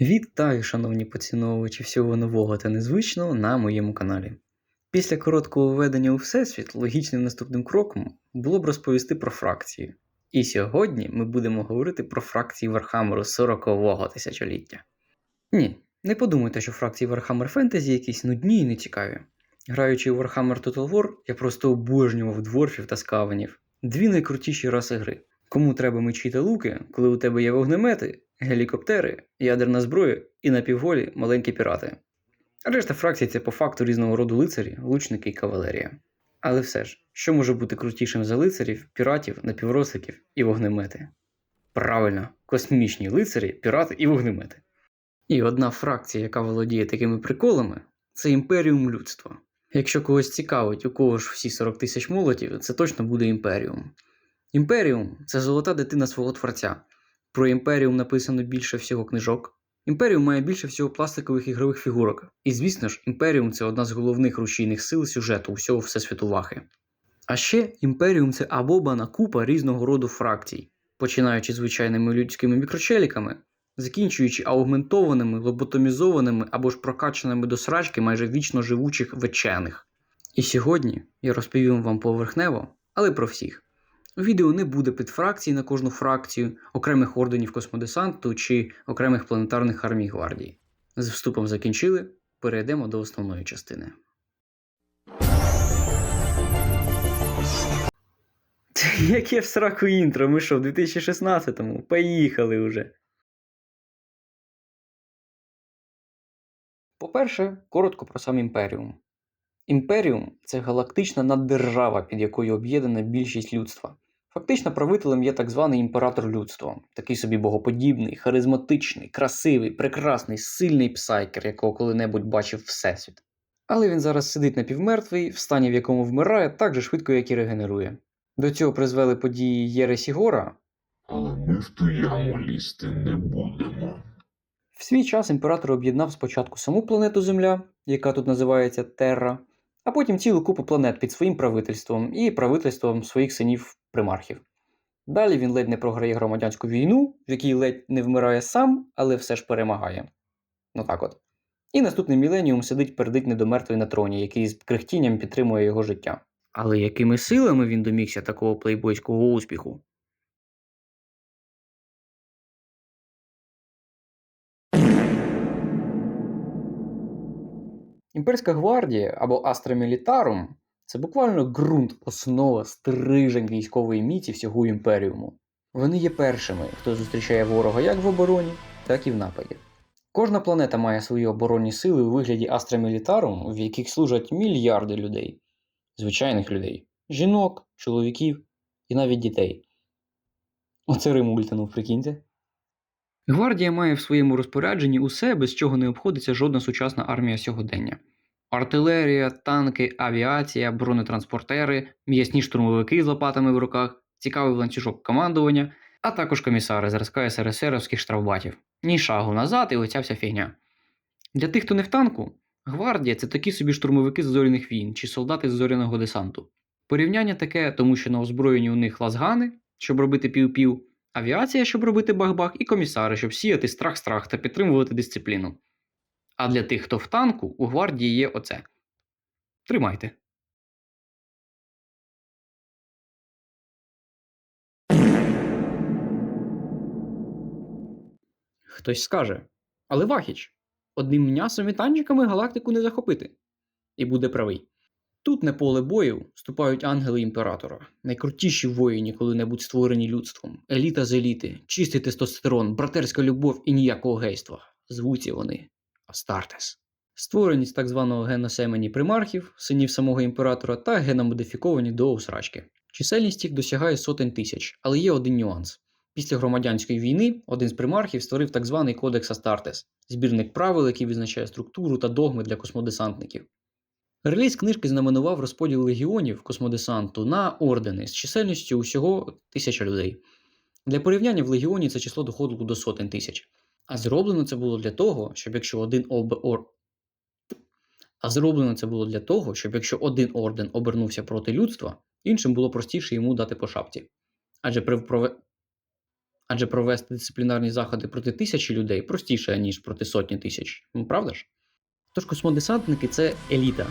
Вітаю, шановні поціновувачі всього нового та незвичного на моєму каналі. Після короткого введення у Всесвіт логічним наступним кроком було б розповісти про фракції. І сьогодні ми будемо говорити про фракції Вархаммеру 40-го тисячоліття. Ні, не подумайте, що фракції Warhammer Fantasy якісь нудні і нецікаві. Граючи у Warhammer Total War, я просто обожнював дворфів та скавенів. Дві найкрутіші раси гри. Кому треба мечі та луки, коли у тебе є вогнемети, гелікоптери, ядерна зброя і напівголі маленькі пірати. Решта фракцій це по факту різного роду лицарі, лучники і кавалерія. Але все ж, що може бути крутішим за лицарів, піратів, напівросликів і вогнемети? Правильно, космічні лицарі, пірати і вогнемети. І одна фракція, яка володіє такими приколами, це імперіум людства. Якщо когось цікавить, у кого ж всі 40 тисяч молотів, це точно буде імперіум. Імперіум це золота дитина свого творця. Про імперіум написано більше всього книжок. Імперіум має більше всього пластикових ігрових фігурок. І звісно ж, імперіум це одна з головних рушійних сил сюжету усього всесвіту Вахи. А ще імперіум це абобана купа різного роду фракцій, починаючи звичайними людськими мікрочеліками, закінчуючи аугментованими, лоботомізованими або ж прокачаними до срачки майже вічно живучих вечених. І сьогодні я розповім вам поверхнево, але про всіх. Відео не буде підфракцій на кожну фракцію, окремих орденів космодесанту чи окремих планетарних армій гвардії. З вступом закінчили, перейдемо до основної частини. Яке в сраку інтро? Ми що, в 2016-му? Поїхали вже. По-перше, коротко про сам імперіум. Імперіум це галактична наддержава, під якою об'єднана більшість людства. Фактично правителем є так званий імператор людства, такий собі богоподібний, харизматичний, красивий, прекрасний, сильний псайкер, якого коли-небудь бачив Всесвіт. Але він зараз сидить напівмертвий, в стані, в якому вмирає, так же швидко, як і регенерує. До цього призвели події Єресі Гора. Але ми в ту яму лізти не будемо. В свій час імператор об'єднав спочатку саму планету Земля, яка тут називається Терра, а потім цілу купу планет під своїм правительством і правительством своїх синів примархів. Далі він ледь не програє громадянську війну, в якій ледь не вмирає сам, але все ж перемагає. Ну так от. І наступний міленіум сидить пердить недомертвий на троні, який з крихтінням підтримує його життя. Але якими силами він домігся такого плейбойського успіху? Імперська гвардія або Астра Мілітарум це буквально ґрунт, основа, стрижень військової міці всього імперіуму. Вони є першими, хто зустрічає ворога як в обороні, так і в нападі. Кожна планета має свої оборонні сили у вигляді Астра Мілітарум, в яких служать мільярди людей, звичайних людей, жінок, чоловіків і навіть дітей. Оце Рим ультанув, прикиньте. Гвардія має в своєму розпорядженні усе, без чого не обходиться жодна сучасна армія сьогодення: артилерія, танки, авіація, бронетранспортери, м'ясні штурмовики з лопатами в руках, цікавий ланцюжок командування, а також комісари зразка СРСРовських штрафбатів. Ні шагу назад і оця вся фігня. Для тих, хто не в танку, гвардія це такі собі штурмовики з зоряних війн чи солдати з зоряного десанту. Порівняння таке, тому що на озброєнні у них лазгани, щоб робити пів-пів, авіація, щоб робити бах-бах, і комісари, щоб сіяти страх-страх та підтримувати дисципліну. А для тих, хто в танку, у гвардії є оце. Тримайте. Хтось скаже. Але Вахіч, одним м'ясом і танчиками галактику не захопити. І буде правий. Тут на поле бою вступають ангели імператора, найкрутіші воїні, коли-небудь створені людством, еліта з еліти, чистий тестостерон, братерська любов і ніякого гейства. Звуться вони Астартес. Створені з так званого геносемені примархів, синів самого імператора, та геномодифіковані до усрачки. Чисельність їх досягає сотень тисяч, але є один нюанс. Після громадянської війни один з примархів створив так званий Кодекс Астартес збірник правил, який визначає структуру та догми для космодесантників. Реліз книжки знаменував розподіл легіонів космодесанту на ордени з чисельністю усього тисяча людей. Для порівняння в легіоні це число доходило до сотень тисяч. А зроблено це було для того, щоб якщо один об... ор... А зроблено це було для того, щоб якщо один орден обернувся проти людства, іншим було простіше йому дати по шапці. Адже при. Адже провести дисциплінарні заходи проти тисячі людей простіше, ніж проти сотні тисяч. Правда ж? Тож космодесантники це еліта.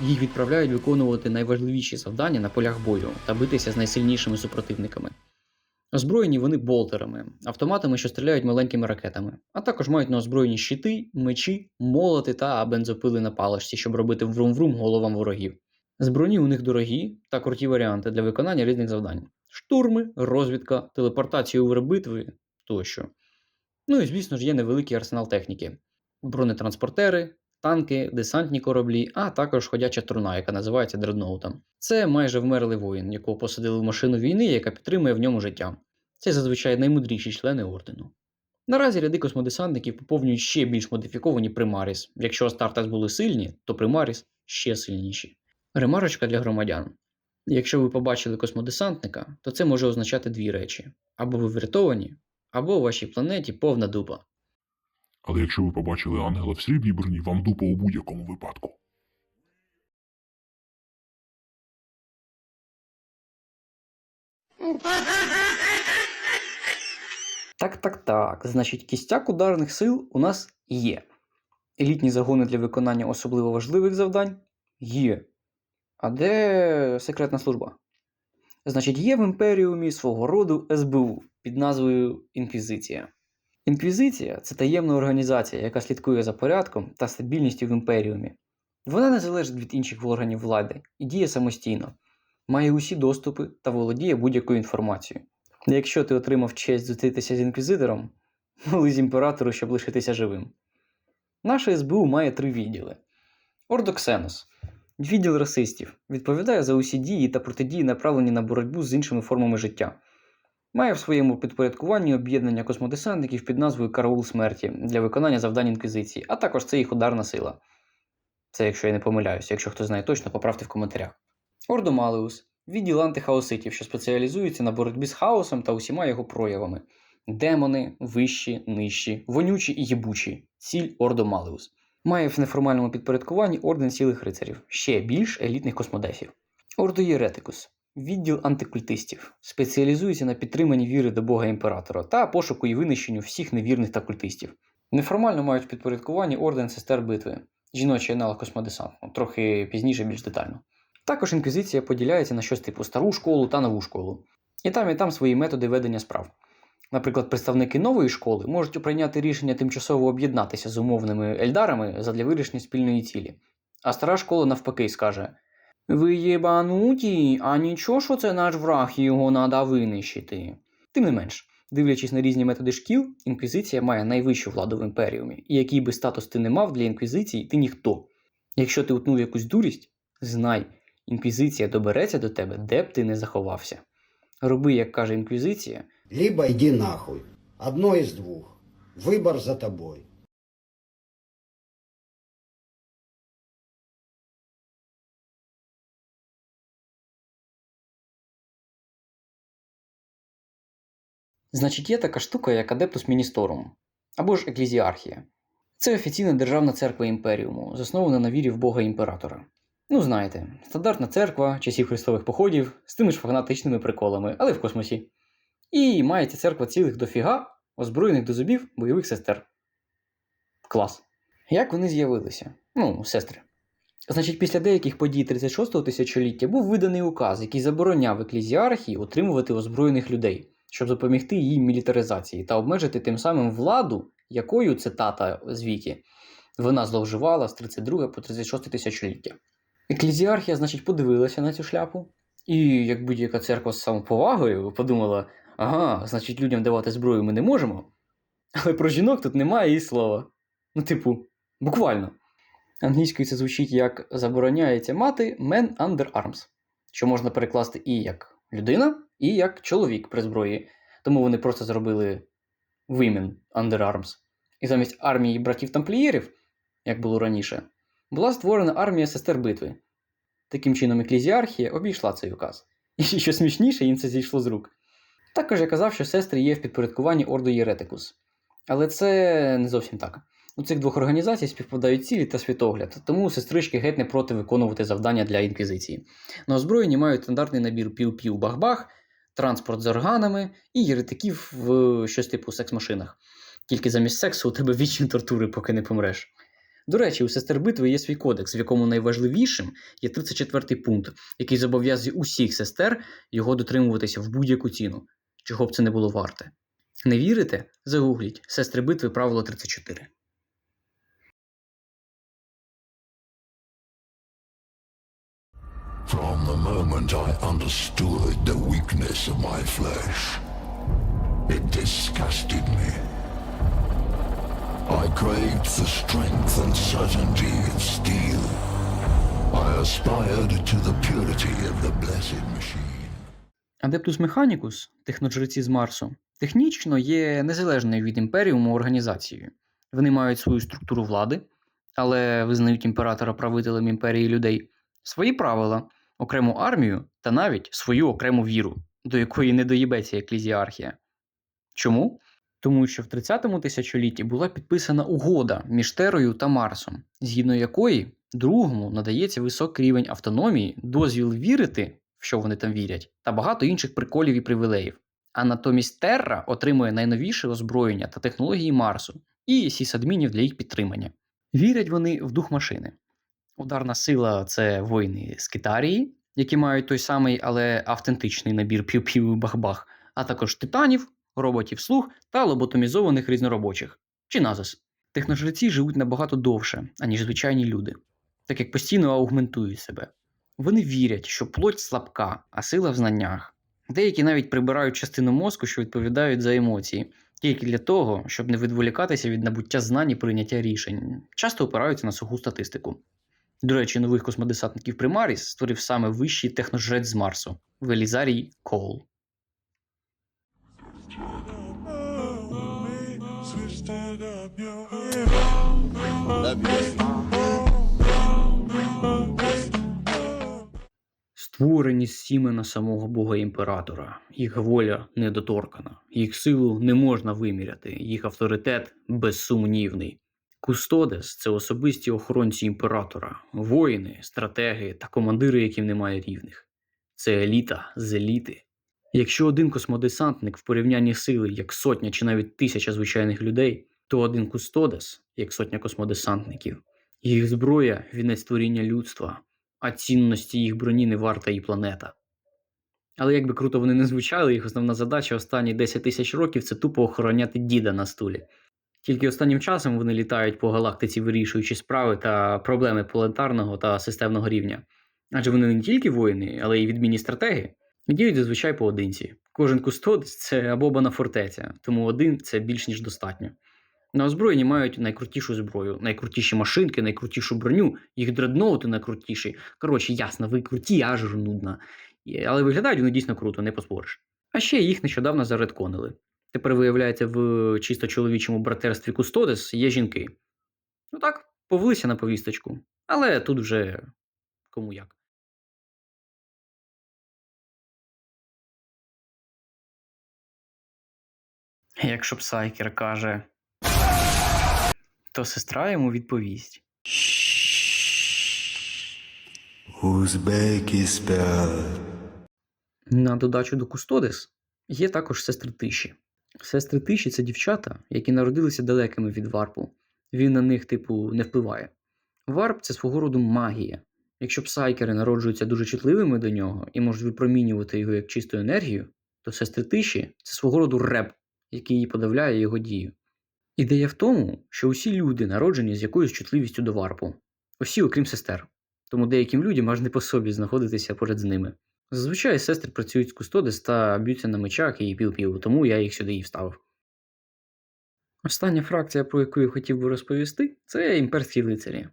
Їх відправляють виконувати найважливіші завдання на полях бою та битися з найсильнішими супротивниками. Озброєні вони болтерами, автоматами, що стріляють маленькими ракетами, а також мають на озброєні щити, мечі, молоти та бензопили на паличці, щоб робити врум-врум головам ворогів. Збройні у них дорогі та круті варіанти для виконання різних завдань: штурми, розвідка, телепортація у битви тощо. Ну і звісно ж є невеликий арсенал техніки: бронетранспортери, танки, десантні кораблі, а також ходяча труна, яка називається дредноутом. Це майже вмерлий воїн, якого посадили в машину війни, яка підтримує в ньому життя. Це зазвичай наймудріші члени ордену. Наразі ряди космодесантників поповнюють ще більш модифіковані примаріс. Якщо Астартес були сильні, то примаріс ще сильніші. Ремарочка для громадян. Якщо ви побачили космодесантника, то це може означати дві речі: або ви врятовані, або у вашій планеті повна дупа. Але якщо ви побачили ангела в срібній броні, вам дупа у будь-якому випадку. Так, так, так. Значить, кістяк ударних сил у нас є. Елітні загони для виконання особливо важливих завдань є. А де секретна служба? Значить, є в імперіумі свого роду СБУ під назвою Інквізиція. Інквізиція це таємна організація, яка слідкує за порядком та стабільністю в імперіумі. Вона не залежить від інших органів влади і діє самостійно, має усі доступи та володіє будь-якою інформацією. Якщо ти отримав честь зустрітися з інквізитором, молись імператору, щоб лишитися живим. Наша СБУ має три відділи: Ордоксенос відділ расистів, відповідає за усі дії та протидії, направлені на боротьбу з іншими формами життя. Має в своєму підпорядкуванні об'єднання космодесантників під назвою Караул смерті для виконання завдань інквізиції, а також це їх ударна сила. Це якщо я не помиляюся, якщо хто знає точно, поправте в коментарях. Ордо Малеус відділ антихаоситів, що спеціалізується на боротьбі з хаосом та усіма його проявами. Демони, вищі, нижчі, вонючі і єбучі. Ціль Ордо Малеус. Має в неформальному підпорядкуванні орден сілих рицарів, ще більш елітних космодесів. Ордо Єретикус відділ антикультистів, спеціалізується на підтриманні віри до Бога імператора та пошуку і винищенню всіх невірних та культистів. Неформально мають в підпорядкуванні орден сестер битви, жіночий аналог космодесанту, трохи пізніше більш детально. Також інквізиція поділяється на щось типу стару школу та нову школу. І там і там свої методи ведення справ. Наприклад, представники нової школи можуть прийняти рішення тимчасово об'єднатися з умовними ельдарами задля вирішення спільної цілі. А стара школа навпаки скаже: Ви єбануті, а нічого, що це наш враг, і його треба винищити. Тим не менш, дивлячись на різні методи шкіл, інквізиція має найвищу владу в імперіумі, і який би статус ти не мав для інквізиції, ти ніхто. Якщо ти утнув якусь дурість, знай, інквізиція добереться до тебе, де б ти не заховався. Роби, як каже інквізиція, Либо иди нахуй. Одно из двух. Выбор за тобой. Значить, є така штука, як Адептус Міністорум або ж Еклізіархія. Це офіційна державна церква імперіуму, заснована на вірі в Бога імператора. Ну, знаєте, стандартна церква часів хрестових походів з тими ж фанатичними приколами, але в космосі. І мається церква цілих дофіга, озброєних до зубів бойових сестер. Клас. Як вони з'явилися? Ну, сестри. Значить, після деяких подій 36-го тисячоліття був виданий указ, який забороняв еклізіархії отримувати озброєних людей, щоб запобігти її мілітаризації та обмежити тим самим владу, якою цитата з Вікі, вона зловживала з 32 по 36 тисячоліття. Еклезіархія, значить, подивилася на цю шляпу, і, як будь-яка церква з самоповагою, подумала: ага, значить, людям давати зброю ми не можемо. Але про жінок тут немає і слова. Ну, типу, буквально. Англійською це звучить як забороняється мати men under arms, що можна перекласти і як людина, і як чоловік при зброї. Тому вони просто зробили women under arms. І замість армії братів тамплієрів, як було раніше, була створена армія сестер битви. Таким чином, еклезіархія обійшла цей указ. І що смішніше, їм це зійшло з рук. Також я казав, що сестри є в підпорядкуванні Ордо Єретикус. Але це не зовсім так. У цих двох організацій співпадають цілі та світогляд, тому сестрички геть не проти виконувати завдання для інквізиції. На озброєнні мають стандартний набір пів-пів бах-бах транспорт з органами і єретиків в щось типу секс-машинах. Тільки замість сексу у тебе вічні тортури, поки не помреш. До речі, у сестер битви є свій кодекс, в якому найважливішим є 34-й пункт, який зобов'язує усіх сестер його дотримуватися в будь-яку ціну, чого б це не було варте. Не вірите? Загугліть сестри битви правило 34. Moment I understood the weakness of my flesh, it disgusted me. I craved the strength and certainty of steel. I aspired to the purity of the blessed machine. Адептус Механікус, техноджреці з Марсу, технічно є незалежною від імперіуму організацією. Вони мають свою структуру влади, але визнають імператора правителем імперії людей, свої правила, окрему армію та навіть свою окрему віру, до якої не доїбеться еклезіархія. Чому? Тому що в 30-му тисячолітті була підписана угода між Терою та Марсом, згідно якої другому надається високий рівень автономії, дозвіл вірити, в що вони там вірять, та багато інших приколів і привілеїв. А натомість Терра отримує найновіше озброєння та технології Марсу і сісадмінів для їх підтримання. Вірять вони в дух машини. Ударна сила це воїни з Китарії, які мають той самий, але автентичний набір пів-пів і бах-бах, а також титанів, роботів слуг та лоботомізованих різноробочих чи назис. Техножреці живуть набагато довше, аніж звичайні люди, так як постійно аугментують себе. Вони вірять, що плоть слабка, а сила в знаннях. Деякі навіть прибирають частину мозку, що відповідають за емоції, тільки для того, щоб не відволікатися від набуття знань і прийняття рішень, часто опираються на суху статистику. До речі, нових космодесантників Примаріс створив саме вищий техножрець з Марсу Велізарій Коул. Створені сімена самого Бога імператора, їх воля недоторкана, їх силу не можна виміряти, їх авторитет безсумнівний. Кустодес це особисті охоронці імператора, воїни, стратеги та командири, яким немає рівних. Це еліта з еліти. Якщо один космодесантник в порівнянні сили як сотня чи навіть тисяча звичайних людей, то один кустодес як сотня космодесантників. Їх зброя вінець творіння людства, а цінності їх броні не варта і планета. Але як би круто вони не звучали, їх основна задача останні 10 тисяч років це тупо охороняти діда на стулі. Тільки останнім часом вони літають по галактиці, вирішуючи справи та проблеми планетарного та системного рівня. Адже вони не тільки воїни, але й відмінні стратеги. Діють зазвичай поодинці. Кожен кустодець це абобана фортеця, тому один це більш ніж достатньо. На озброєнні мають найкрутішу зброю, найкрутіші машинки, найкрутішу броню, їх дредноути найкрутіші. Коротше, ясно, ви круті, аж нудна. Але виглядають вони дійсно круто, не поспориш. А ще їх нещодавно заредконили. Тепер, виявляється, в чисто чоловічому братерстві Кустодес є жінки. Ну так, повелися на повісточку. Але тут вже кому як. Якщо псайкер каже, то сестра йому відповість. Узбекистан. На додачу до Кустодес є також сестри тиші. Сестри тиші це дівчата, які народилися далекими від варпу. Він на них, типу, не впливає. Варп це свого роду магія. Якщо псайкери народжуються дуже чутливими до нього і можуть випромінювати його як чисту енергію, то сестри тиші це свого роду реп, який її подавляє його дію. Ідея в тому, що усі люди народжені з якоюсь чутливістю до варпу, усі, окрім сестер. Тому деяким людям аж не по собі знаходитися поряд з ними. Зазвичай сестри працюють з кустодис та б'ються на мечах і піл-піл, тому я їх сюди і вставив. Остання фракція, про яку я хотів би розповісти, це імперські лицарі.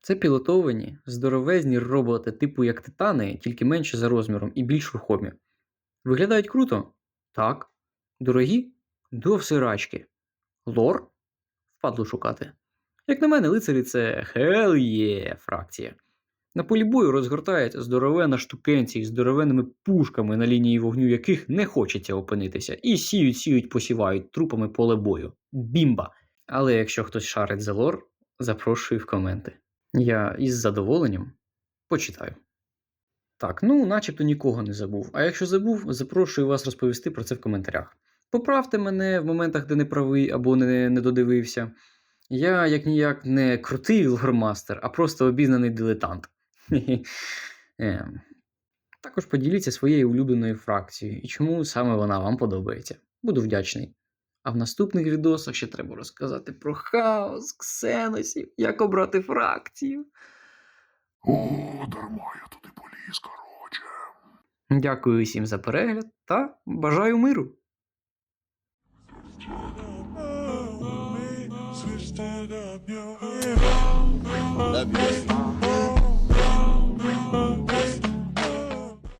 Це пілотовані, здоровезні роботи, типу як титани, тільки менше за розміром і більш рухомі. Виглядають круто? Так. Дорогі? До всирачки. Лор? Впадло шукати. Як на мене, лицарі це hell yeah фракція. На полі бою розгортається здоровена штукенці з здоровенними пушками, на лінії вогню яких не хочеться опинитися, і сіють, сіють, посівають трупами поле бою. Бімба! Але якщо хтось шарить за лор, запрошую в коменти. Я із задоволенням почитаю. Так, ну, начебто нікого не забув. А якщо забув, запрошую вас розповісти про це в коментарях. Поправте мене в моментах, де не правий або не, не додивився. Я як ніяк не крутий лгормастер, а просто обізнаний дилетант. Також поділіться своєю улюбленою фракцією і чому саме вона вам подобається. Буду вдячний. А в наступних відосах ще треба розказати про хаос, ксеносів, як обрати фракцію. О, дарма я туди поліз, короче. Дякую усім за перегляд та бажаю миру! Love you.